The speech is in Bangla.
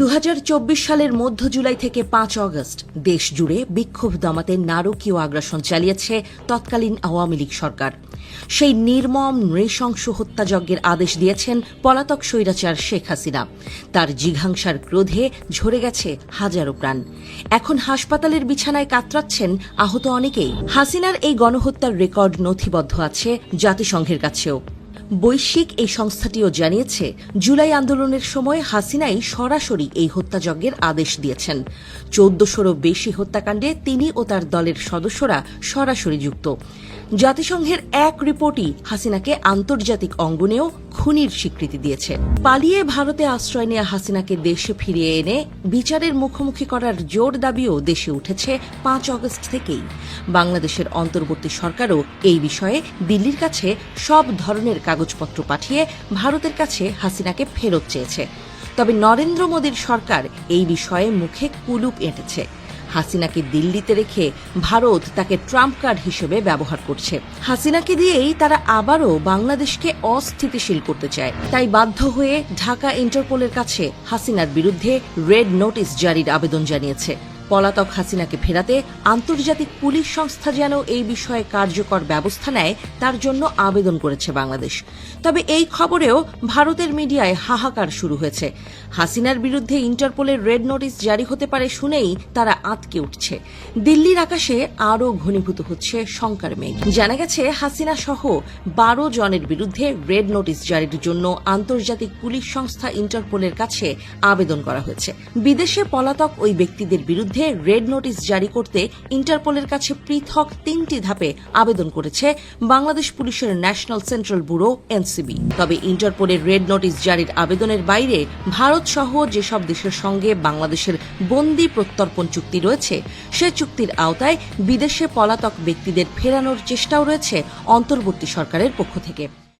দু হাজার চব্বিশ সালের মধ্য জুলাই থেকে পাঁচ অগস্ট দেশ জুড়ে বিক্ষোভ দমাতে নারকীয় আগ্রাসন চালিয়েছে তৎকালীন আওয়ামী লীগ সরকার। সেই নির্মম নৃশংস হত্যাযজ্ঞের আদেশ দিয়েছেন পলাতক স্বৈরাচার শেখ হাসিনা। তার জিঘাংসার ক্রোধে ঝরে গেছে হাজারো প্রাণ। এখন হাসপাতালের বিছানায় কাতরাচ্ছেন আহত অনেকেই। হাসিনার এই গণহত্যার রেকর্ড নথিবদ্ধ আছে জাতিসংঘের কাছেও। বৈশ্বিক এই সংস্থাটিও জানিয়েছে, জুলাই আন্দোলনের সময় হাসিনাই সরাসরি এই হত্যাযজ্ঞের আদেশ দিয়েছেন। চোদ্দশোরও বেশি হত্যাকাণ্ডে তিনি ও তার দলের সদস্যরা সরাসরি যুক্ত। জাতিসংঘের এক রিপোর্টই হাসিনাকে আন্তর্জাতিক অঙ্গনেও খুনির স্বীকৃতি দিয়েছে। পালিয়ে ভারতে আশ্রয় নেওয়া হাসিনাকে দেশে ফিরিয়ে এনে বিচারের মুখোমুখি করার জোর দাবিও দেশে উঠেছে পাঁচ অগস্ট থেকেই। বাংলাদেশের অন্তর্বর্তী সরকারও এই বিষয়ে দিল্লির কাছে সব ধরনের কাগজপত্র পাঠিয়ে ভারতের কাছে হাসিনাকে ফেরত চেয়েছে। তবে নরেন্দ্র মোদীর সরকার এই বিষয়ে মুখে কুলুপ এঁটেছে। হাসিনাকে দিল্লিতে রেখে ভারত তাকে ট্রাম্প কার্ড হিসেবে ব্যবহার করছে। হাসিনাকে দিয়েই তারা আবারও বাংলাদেশকে অস্থিতিশীল করতে চায়। তাই বাধ্য হয়ে ঢাকা ইন্টারপোলের কাছে হাসিনার বিরুদ্ধে রেড নোটিশ জারির আবেদন জানিয়েছে। পলাতক হাসিনাকে ফেরাতে আন্তর্জাতিক পুলিশ সংস্থা যেন এই বিষয়ে কার্যকর ব্যবস্থা নেয়, তার জন্য আবেদন করেছে বাংলাদেশ। তবে এই খবরেও ভারতের মিডিয়ায় হাহাকার শুরু হয়েছে। হাসিনার বিরুদ্ধে ইন্টারপোলের রেড নোটিশ জারি হতে পারে শুনেই তারা আতকে উঠছে। দিল্লির আকাশে আরও ঘনীভূত হচ্ছে শঙ্কার মেঘ। জানা গেছে, হাসিনা সহ বারো জনের বিরুদ্ধে রেড নোটিশ জারির জন্য আন্তর্জাতিক পুলিশ সংস্থা ইন্টারপোলের কাছে আবেদন করা হয়েছে। বিদেশে পলাতক ওই ব্যক্তিদের বিরুদ্ধে রেড নোটিশ জারি করতে ইন্টারপোলের কাছে পৃথক তিনটি ধাপে আবেদন করেছে বাংলাদেশ পুলিশের ন্যাশনাল সেন্ট্রাল ব্যুরো, এনসিবি। তবে ইন্টারপোলের রেড নোটিশ জারির আবেদনের বাইরে ভারত সহ যেসব দেশের সঙ্গে বাংলাদেশের বন্দি প্রত্যর্পণ চুক্তি রয়েছে, সে চুক্তির আওতায় বিদেশে পলাতক ব্যক্তিদের ফেরানোর চেষ্টাও রয়েছে অন্তর্বর্তী সরকারের পক্ষ থেকে।